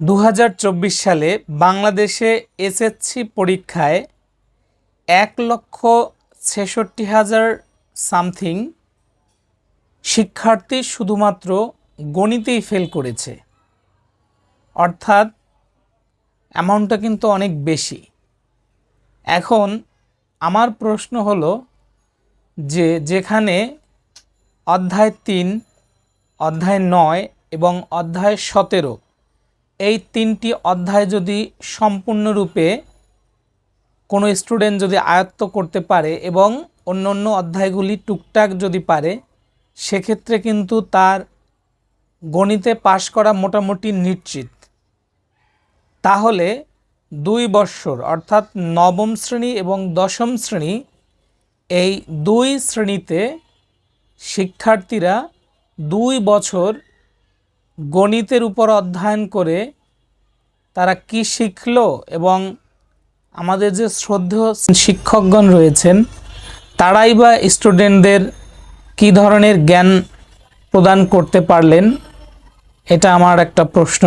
দু হাজার চব্বিশ সালে বাংলাদেশে এসএসসি পরীক্ষায় এক লক্ষ ছেষট্টি হাজার সামথিং শিক্ষার্থী শুধুমাত্র গণিতেই ফেল করেছে। অর্থাৎ অ্যামাউন্টটা কিন্তু অনেক বেশি। এখন আমার প্রশ্ন হলো যে যেখানে অধ্যায় তিন, অধ্যায় নয় এবং অধ্যায় সতেরো এই তিনটি অধ্যায় যদি সম্পূর্ণরূপে কোনো স্টুডেন্ট যদি আয়ত্ত করতে পারে এবং অন্য অন্য অধ্যায়গুলি টুকটাক যদি পারে, সেক্ষেত্রে কিন্তু তার গণিতে পাশ করা মোটামুটি নিশ্চিত। তাহলে দুই বৎসর, অর্থাৎ নবম শ্রেণি এবং দশম শ্রেণি, এই দুই শ্রেণীতে শিক্ষার্থীরা দুই বছর গণিতের উপর অধ্যয়ন করে তারা কি শিখল এবং আমাদের যে শ্রদ্ধেয় শিক্ষকগণ রয়েছেন, তারাই বা স্টুডেন্টদের কী ধরনের জ্ঞান প্রদান করতে পারলেন, এটা আমার একটা প্রশ্ন